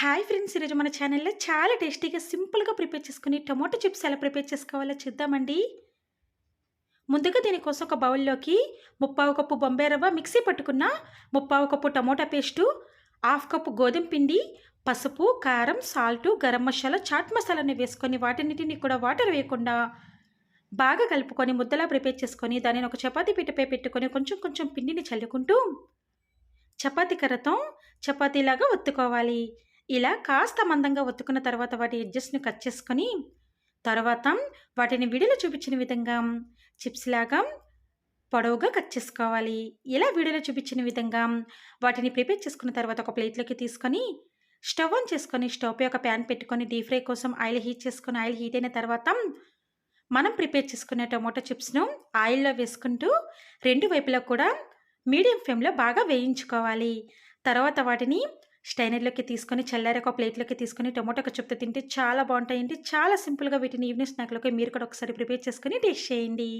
Hi friends ఈరోజు మన ఛానల్లో చాలా టేస్టీగా సింపుల్గా ప్రిపేర్ చేసుకుని టొమాటో చిప్స్ ఎలా ప్రిపేర్ చేసుకోవాలో చూద్దామండి. ముందుగా దీనికోసం ఒక బౌల్లోకి ముప్పావు కప్పు బొంబాయి రవ్వ మిక్సీ పట్టుకున్న ముప్పావు cup tomato paste half cup గోధుమ పిండి పసుపు కారం సాల్టు గరం మసాలా చాట్ మసాలాని వేసుకొని వాటిన్నిటిని కూడా వాటర్ వేయకుండా బాగా కలుపుకొని ముద్దలా ప్రిపేర్ చేసుకొని దానిని ఒక చపాతీ పిట్టపై పెట్టుకొని కొంచెం కొంచెం పిండిని చల్లుకుంటూ చపాతీ కర్రతో చపాతీలాగా ఒత్తుకోవాలి. ఇలా కాస్త మందంగా ఒత్తుకున్న తర్వాత వాటి ఎడ్జస్ట్ని కట్ చేసుకొని తర్వాత వాటిని వీడియోలో చూపించిన విధంగా చిప్స్ లాగా పొడవుగా కట్ చేసుకోవాలి. ఇలా వీడియోలో చూపించిన విధంగా వాటిని ప్రిపేర్ చేసుకున్న తర్వాత ఒక ప్లేట్లోకి తీసుకొని స్టవ్ ఆన్ చేసుకొని స్టవ్పై ఒక ప్యాన్ పెట్టుకొని డీప్ ఫ్రై కోసం ఆయిల్ హీట్ చేసుకొని ఆయిల్ హీట్ అయిన తర్వాత మనం ప్రిపేర్ చేసుకునే టొమాటో చిప్స్ను ఆయిల్లో వేసుకుంటూ రెండు వైపులా కూడా మీడియం ఫ్లేమ్లో బాగా వేయించుకోవాలి. తర్వాత వాటిని స్టైనర్లోకి తీసుకొని చల్లారి ఒక ప్లేట్లోకి తీసుకొని టొమాటో చెప్తే తింటే చాలా బాగుంటాయండి. చాలా సింపుల్గా వీటిని ఈవినింగ్ స్నాక్లోకి మీరు కూడా ఒకసారి ప్రిపేర్ చేసుకొని టేస్ట్ చేయండి.